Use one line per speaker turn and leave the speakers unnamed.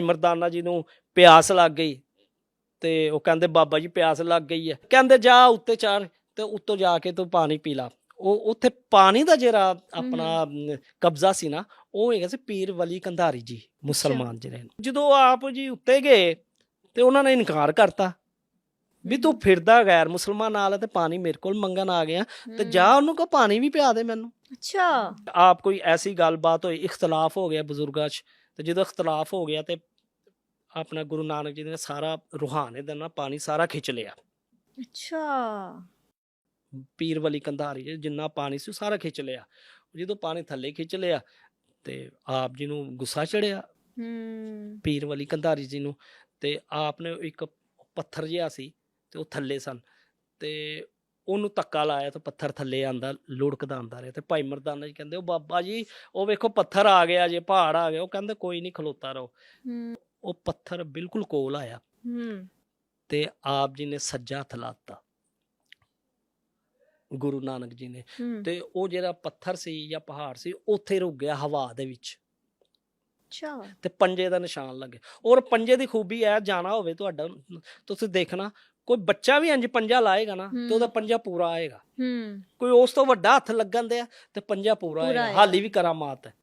ਮਰਦਾਨਾ ਜੀ ਨੂੰ ਪਿਆਸ ਲੱਗ ਗਈ ਤੇ ਉਹ ਕਹਿੰਦੇ ਬਾਬਾ ਜੀ ਪਿਆਸ ਲੱਗ ਗਈ ਹੈ ਕਹਿੰਦੇ ਜਾ ਉੱਤੇ ਚਾਰ ਤੇ ਉੱਤੋਂ ਜਾ ਕੇ ਤੂੰ ਪਾਣੀ ਪੀ ਲਾ। ਉਹ ਉੱਥੇ ਪਾਣੀ ਦਾ ਜਿਹੜਾ ਆਪਣਾ ਕਬਜ਼ਾ ਸੀ ਨਾ ਉਹ ਹੈਗਾ ਸੀ ਪੀਰ ਵਲੀ ਕੰਧਾਰੀ ਜੀ ਮੁਸਲਮਾਨ ਜਿਹੜੇ ਜਦੋਂ ਆਪ ਜੀ ਉੱਤੇ ਗਏ ਤੇ ਉਹਨਾਂ ਨੇ ਇਨਕਾਰ ਕਰਤਾ ਵੀ ਤੂੰ ਫਿਰਦਾ ਗੈਰ ਮੁਸਲਮਾਨ ਨਾਲ ਹੈ ਤੇ ਪਾਣੀ ਮੇਰੇ ਕੋਲ ਮੰਗਣ ਆ ਗਿਆ ਤੇ ਜਾ ਉਹਨੂੰ ਕੋ ਪਾਣੀ ਵੀ ਪਿਆ ਦੇ ਮੈਨੂੰ।
ਅੱਛਾ।
ਆਪ ਕੋਈ ਐਸੀ ਗੱਲਬਾਤ ਹੋਈ ਇਖਤਲਾਫ ਹੋ ਗਿਆ ਬਜ਼ੁਰਗਾਂ 'ਚ। ਤੇ ਜਦੋਂ ਇਖਤਲਾਫ ਹੋ ਗਿਆ ਤੇ ਆਪਣਾ ਗੁਰੂ ਨਾਨਕ ਜੀ ਨੇ ਸਾਰਾ ਰੂਹਾਨੇ ਦਾ ਨਾ ਪਾਣੀ ਸਾਰਾ ਖਿੱਚ ਲਿਆ।
ਅੱਛਾ।
ਪੀਰ ਵਲੀ ਕੰਧਾਰੀ ਜਿੰਨਾ ਪਾਣੀ ਸੀ ਸਾਰਾ ਖਿੱਚ ਲਿਆ। ਜਦੋਂ ਪਾਣੀ ਥੱਲੇ ਖਿੱਚ ਲਿਆ ਤੇ ਆਪ ਜੀ ਨੂੰ ਗੁੱਸਾ ਚੜਿਆ।
ਹੂੰ।
ਪੀਰ ਵਲੀ ਕੰਧਾਰੀ ਜੀ ਨੂੰ ਤੇ ਆਪ ਨੇ ਇੱਕ ਪੱਥਰ ਜਿਹਾ ਸੀ ਤੇ ਉਹ ਥੱਲੇ ਸਨ ਤੇ ਉਹਨੂੰ ਧੱਕਾ ਲਾਇਆ ਤੇ ਪੱਥਰ ਥੱਲੇ ਆਂਦਾ ਲੁੜਕਦਾ ਆਂਦਾ ਰਿਹਾ ਤੇ ਭਾਈ ਮਰਦਾਨਾ ਜੀ ਕਹਿੰਦੇ ਉਹ ਬਾਬਾ ਜੀ ਉਹ ਵੇਖੋ ਪੱਥਰ ਆ ਗਿਆ ਜੇ ਪਹਾੜ ਆ ਗਿਆ। ਉਹ ਕਹਿੰਦੇ ਕੋਈ ਨਹੀਂ ਖਲੋਤਾ ਰਹੋ। ਉਹ ਪੱਥਰ ਬਿਲਕੁਲ ਕੋਲ ਆਇਆ ਤੇ ਆਪ ਜੀ ਨੇ ਸੱਜਾ ਹੱਥ ਲਾਤਾ ਗੁਰੂ ਨਾਨਕ ਜੀ ਨੇ ਤੇ ਉਹ ਜਿਹੜਾ ਪੱਥਰ ਸੀ ਜਾਂ ਪਹਾੜ ਸੀ ਉੱਥੇ ਰੁਕ ਗਿਆ ਹਵਾ ਦੇ ਵਿੱਚ।
ਅੱਛਾ।
ਤੇ ਪੰਜੇ ਦਾ ਨਿਸ਼ਾਨ ਲੱਗੇ। ਔਰ ਪੰਜੇ ਦੀ ਖੂਬੀ ਹੈ ਜਾਣਾ ਹੋਵੇ ਤੁਹਾਡਾ ਤੁਸੀਂ ਦੇਖਣਾ ਕੋਈ ਬੱਚਾ ਵੀ ਇੰਜ ਪੰਜਾ ਲਾਏਗਾ ਨਾ ਤੇ ਉਹਦਾ। ਪੰਜਾ ਪੂਰਾ ਆਏਗਾ।
ਹੂੰ।
ਕੋਈ ਉਸ ਤੋਂ ਵੱਡਾ ਹੱਥ ਲੱਗਣ ਦੇ ਤੇ ਪੰਜਾ ਪੂਰਾ
ਆਏਗਾ।
ਹਾਲੀ ਵੀ ਕਰਾਮਾਤ ਹੈ।